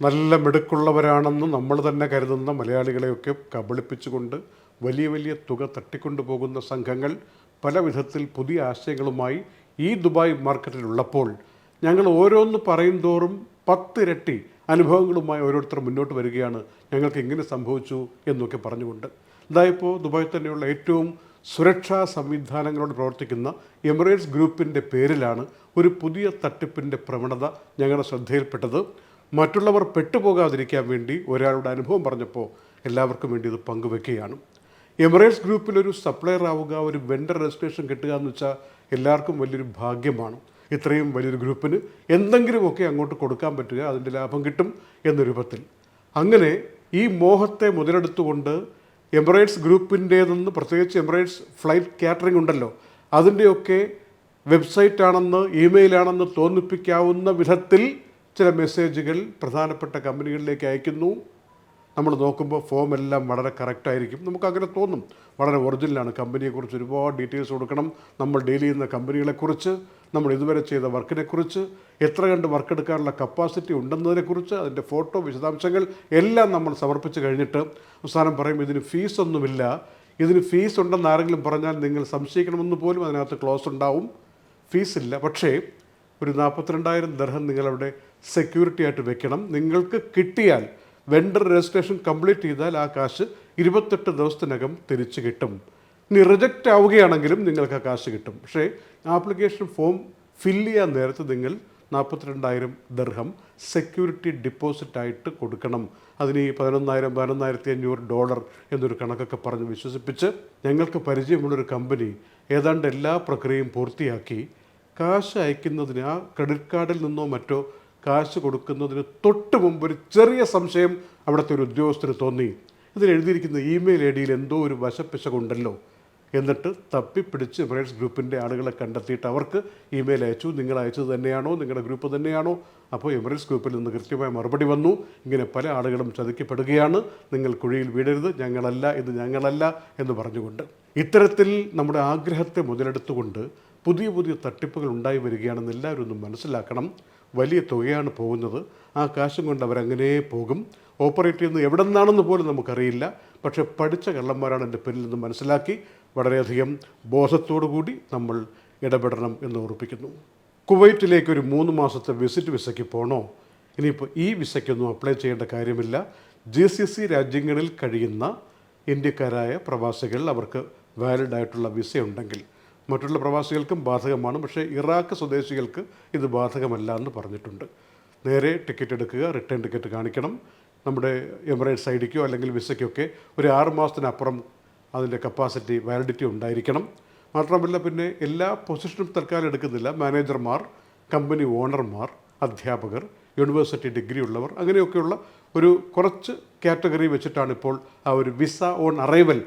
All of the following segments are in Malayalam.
നല്ല മിടുക്കുള്ളവരാണെന്ന് നമ്മൾ തന്നെ കരുതുന്ന മലയാളികളെയൊക്കെ കബളിപ്പിച്ചുകൊണ്ട് വലിയ വലിയ തുക തട്ടിക്കൊണ്ടു പോകുന്ന സംഘങ്ങൾ പല വിധത്തിൽ പുതിയ ആശയങ്ങളുമായി ഈ ദുബായ് മാർക്കറ്റിലുള്ളപ്പോൾ ഞങ്ങൾ ഓരോന്ന് പറയും തോറും പത്തിരട്ടി അനുഭവങ്ങളുമായി ഓരോരുത്തർ മുന്നോട്ട് വരികയാണ് ഞങ്ങൾക്ക് എങ്ങനെ സംഭവിച്ചു എന്നൊക്കെ പറഞ്ഞുകൊണ്ട്. ഇതായപ്പോൾ ദുബായ് തന്നെയുള്ള ഏറ്റവും സുരക്ഷാ സംവിധാനങ്ങളോട് പ്രവർത്തിക്കുന്ന എമിറേറ്റ്സ് ഗ്രൂപ്പിന്റെ പേരിലാണ് ഒരു പുതിയ തട്ടിപ്പിന്റെ പ്രവണത ഞങ്ങളുടെ ശ്രദ്ധയിൽപ്പെട്ടത്. മറ്റുള്ളവർ പെട്ടുപോകാതിരിക്കാൻ വേണ്ടി ഒരാളുടെ അനുഭവം പറഞ്ഞപ്പോൾ എല്ലാവർക്കും വേണ്ടി ഇത് പങ്കുവെക്കുകയാണ്. എമിറേറ്റ്സ് ഗ്രൂപ്പിൽ ഒരു സപ്ലയർ ആവുക ഒരു വെണ്ടർ രജിസ്ട്രേഷൻ കിട്ടുക എന്ന് വെച്ചാൽ എല്ലാവർക്കും വലിയൊരു ഭാഗ്യമാണ്. ഇത്രയും വലിയൊരു ഗ്രൂപ്പിന് എന്തെങ്കിലുമൊക്കെ അങ്ങോട്ട് കൊടുക്കാൻ പറ്റുക അതിന്റെ ലാഭം കിട്ടും എന്ന രൂപത്തിൽ. അങ്ങനെ ഈ മോഹത്തെ മുതലെടുത്തുകൊണ്ട് എമിറേറ്റ്സ് ഗ്രൂപ്പിന്റേതെന്ന് പ്രത്യേകിച്ച് എമിറേറ്റ്സ് ഫ്ലൈറ്റ് കാറ്ററിംഗ് ഉണ്ടല്ലോ അതിന്റെയൊക്കെ വെബ്സൈറ്റ് ആണെന്ന് ഇമെയിൽ ആണെന്ന് തോന്നിപ്പിക്കാവുന്ന വിധത്തിൽ ചില മെസ്സേജുകൾ പ്രധാനപ്പെട്ട കമ്പനികളിലേക്ക് അയക്കുന്നു. നമ്മൾ നോക്കുമ്പോൾ ഫോം എല്ലാം വളരെ കറക്റ്റായിരിക്കും നമുക്കങ്ങനെ തോന്നും. വളരെ ഒറിജിനലാണ് കമ്പനിയെക്കുറിച്ച് ഒരുപാട് ഡീറ്റെയിൽസ് കൊടുക്കണം. നമ്മൾ ഡീൽ ചെയ്യുന്ന കമ്പനികളെക്കുറിച്ച് നമ്മൾ ഇതുവരെ ചെയ്ത വർക്കിനെക്കുറിച്ച് എത്ര കണ്ട് വർക്ക് എടുക്കാനുള്ള കപ്പാസിറ്റി ഉണ്ടെന്നതിനെക്കുറിച്ച് അതിന്റെ ഫോട്ടോ വിശദാംശങ്ങൾ എല്ലാം നമ്മൾ സമർപ്പിച്ച് കഴിഞ്ഞിട്ട് അവസാനം പറയും ഇതിന് ഫീസൊന്നുമില്ല ഇതിന് ഫീസ് ഉണ്ടെന്ന് ആരെങ്കിലും പറഞ്ഞാൽ നിങ്ങൾ സംശയിക്കണമെന്ന് പോലും അതിനകത്ത് ക്ലോസ് ഉണ്ടാവും. ഫീസില്ല പക്ഷേ ഒരു നാൽപ്പത്തിരണ്ടായിരം ദർഹം നിങ്ങളവിടെ സെക്യൂരിറ്റി ആയിട്ട് വെക്കണം. നിങ്ങൾക്ക് കിട്ടിയാൽ വെണ്ടർ രജിസ്ട്രേഷൻ കംപ്ലീറ്റ് ചെയ്താൽ ആ കാശ് ഇരുപത്തെട്ട് ദിവസത്തിനകം തിരിച്ചു കിട്ടും. ഇനി റിജക്റ്റ് ആവുകയാണെങ്കിലും നിങ്ങൾക്ക് ആ കാശ് കിട്ടും. പക്ഷേ ആപ്ലിക്കേഷൻ ഫോം ഫില്ല് ചെയ്യാൻ നേരത്ത് നിങ്ങൾ നാൽപ്പത്തിരണ്ടായിരം ദർഹം സെക്യൂരിറ്റി ഡിപ്പോസിറ്റ് ആയിട്ട് കൊടുക്കണം. അതിന് ഈ പതിനൊന്നായിരം പതിനൊന്നായിരത്തി അഞ്ഞൂറ് ഡോളർ എന്നൊരു കണക്കൊക്കെ പറഞ്ഞ് വിശ്വസിപ്പിച്ച് ഞങ്ങൾക്ക് പരിചയമുള്ളൊരു കമ്പനി ഏതാണ്ട് എല്ലാ പ്രക്രിയയും പൂർത്തിയാക്കി കാശ് അയക്കുന്നതിന് ആ ക്രെഡിറ്റ് കാർഡിൽ നിന്നോ മറ്റോ കാശ് കൊടുക്കുന്നതിന് തൊട്ട് മുമ്പ് ഒരു ചെറിയ സംശയം അവിടുത്തെ ഒരു ഉദ്യോഗസ്ഥന് തോന്നി. ഇതിൽ എഴുതിയിരിക്കുന്ന ഇമെയിൽ ഐ ഡിയിൽ എന്തോ ഒരു വശപ്പിശകുണ്ടല്ലോ എന്നിട്ട് തപ്പിപ്പിടിച്ച് എമിറേറ്റ്സ് ഗ്രൂപ്പിന്റെ ആളുകളെ കണ്ടെത്തിയിട്ട് അവർക്ക് ഇമെയിൽ അയച്ചു. നിങ്ങൾ അയച്ചത് തന്നെയാണോ? നിങ്ങളുടെ ഗ്രൂപ്പ് തന്നെയാണോ? അപ്പോൾ എമിറേറ്റ്സ് ഗ്രൂപ്പിൽ നിന്ന് കൃത്യമായ മറുപടി വന്നു. ഇങ്ങനെ പല ആളുകളും ചതിക്കപ്പെടുകയാണ്. നിങ്ങൾ കുഴിയിൽ വീടരുത് ഞങ്ങളല്ല ഇത് ഞങ്ങളല്ല എന്ന് പറഞ്ഞുകൊണ്ട്. ഇത്തരത്തിൽ നമ്മുടെ ആഗ്രഹത്തെ മുതലെടുത്തുകൊണ്ട് പുതിയ പുതിയ തട്ടിപ്പുകൾ ഉണ്ടായി വരികയാണെന്ന് എല്ലാവരും മനസ്സിലാക്കണം. വലിയ തുകയാണ് പോകുന്നത്. ആ കാശും കൊണ്ട് അവരങ്ങനെ പോകും. ഓപ്പറേറ്റ് ചെയ്യുന്നത് എവിടെ നിന്നാണെന്ന് പോലും നമുക്കറിയില്ല. പക്ഷേ പഠിച്ച കള്ളന്മാരാണ് എന്റെ പിന്നിൽ നിന്ന് മനസ്സിലാക്കി വളരെയധികം ബോധത്തോടു കൂടി നമ്മൾ ഇടപെടണം എന്ന് ഓർപ്പിക്കുന്നു കുവൈറ്റിലേക്ക് ഒരു മൂന്ന് മാസത്തെ വിസിറ്റ് വിസയ്ക്ക് പോകണോ ഇനിയിപ്പോൾ ഈ വിസയ്ക്കൊന്നും അപ്ലൈ ചെയ്യേണ്ട കാര്യമില്ല. ജി സി സി രാജ്യങ്ങളിൽ കഴിയുന്ന ഇന്ത്യക്കാരായ പ്രവാസികൾ അവർക്ക് വാലിഡ് ആയിട്ടുള്ള വിസ ഉണ്ടെങ്കിൽ മറ്റുള്ള പ്രവാസികൾക്കും ബാധകമാണ്. പക്ഷേ ഇറാഖ് സ്വദേശികൾക്ക് ഇത് ബാധകമല്ല എന്ന് പറഞ്ഞിട്ടുണ്ട്. നേരെ ടിക്കറ്റ് എടുക്കുക റിട്ടേൺ ടിക്കറ്റ് കാണിക്കണം. നമ്മുടെ എമിറേറ്റ്സ് ഐ ഡിക്കോ അല്ലെങ്കിൽ വിസയ്ക്കൊക്കെ ഒരു ആറ് മാസത്തിനപ്പുറം അതിന്റെ കപ്പാസിറ്റി വാലിഡിറ്റി ഉണ്ടായിരിക്കണം. മാത്രമല്ല പിന്നെ എല്ലാ പൊസിഷനും തൽക്കാലം എടുക്കുന്നില്ല. മാനേജർമാർ കമ്പനി ഓണർമാർ അധ്യാപകർ യൂണിവേഴ്സിറ്റി ഡിഗ്രി ഉള്ളവർ അങ്ങനെയൊക്കെയുള്ള ഒരു കുറച്ച് കാറ്റഗറി വെച്ചിട്ടാണ് ഇപ്പോൾ ആ ഒരു വിസ ഓൺ അറൈവൽ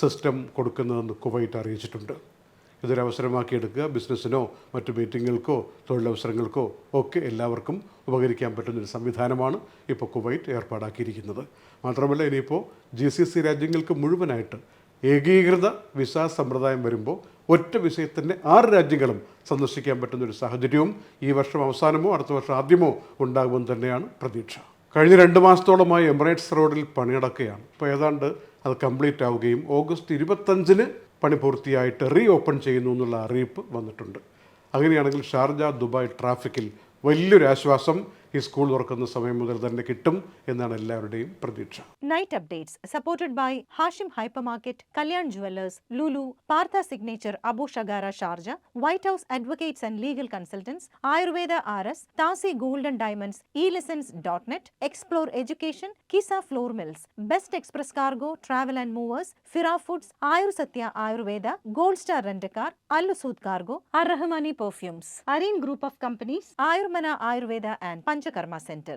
സിസ്റ്റം കൊടുക്കുന്നതെന്ന് കുവൈറ്റ് അറിയിച്ചിട്ടുണ്ട്. ഇതൊരു അവസരമാക്കി എടുക്കുക ബിസിനസ്സിനോ മറ്റു മീറ്റിങ്ങുകൾക്കോ തൊഴിലവസരങ്ങൾക്കോ ഒക്കെ എല്ലാവർക്കും ഉപകരിക്കാൻ പറ്റുന്നൊരു സംവിധാനമാണ് ഇപ്പോൾ കുവൈറ്റ് ഏർപ്പാടാക്കിയിരിക്കുന്നത്. മാത്രമല്ല ഇനിയിപ്പോൾ ജി സി സി രാജ്യങ്ങൾക്ക് മുഴുവനായിട്ട് ഏകീകൃത വിസ സമ്പ്രദായം വരുമ്പോൾ ഒറ്റ വിഷയത്തിന്റെ ആറ് രാജ്യങ്ങളും സന്ദർശിക്കാൻ പറ്റുന്ന ഒരു സാഹചര്യവും ഈ വർഷം അവസാനമോ അടുത്ത വർഷം ആദ്യമോ ഉണ്ടാകുമെന്ന് തന്നെയാണ് പ്രതീക്ഷ. കഴിഞ്ഞ രണ്ട് മാസത്തോളമായി എമിറേറ്റ്സ് റോഡിൽ പണിയടക്കുകയാണ്. ഇപ്പോൾ ഏതാണ്ട് അത് കംപ്ലീറ്റ് ആവുകയും ഓഗസ്റ്റ് ഇരുപത്തഞ്ചിന് പണി പൂർത്തിയായിട്ട് റീ ഓപ്പൺ ചെയ്യുന്നു എന്നുള്ള അറിയിപ്പ് വന്നിട്ടുണ്ട്. അങ്ങനെയാണെങ്കിൽ ഷാർജ ദുബായ് ട്രാഫിക്കിൽ വലിയൊരു ആശ്വാസം ഈ സ്കൂൾ തുറക്കുന്ന സമയം മുതൽ തന്നെ കിട്ടും എന്നാണ് എല്ലാവരുടെയും പ്രതീക്ഷ. Night updates supported by Hashim hypermarket Kalyan jewellers Lulu Partha signature Abu Shagara Sharjah White House advocates and legal consultants Ayurveda R S താസി golden diamonds E lessons dot net explore education Qissa flour mills best express cargo travel and movers ഫിറാ foods Ayur Satya Ayurveda gold star rent a car അല്ലുസൂദ് cargo അർ perfumes Areen group of companies Ayurmana Ayurveda and Panja Panchakarma centre.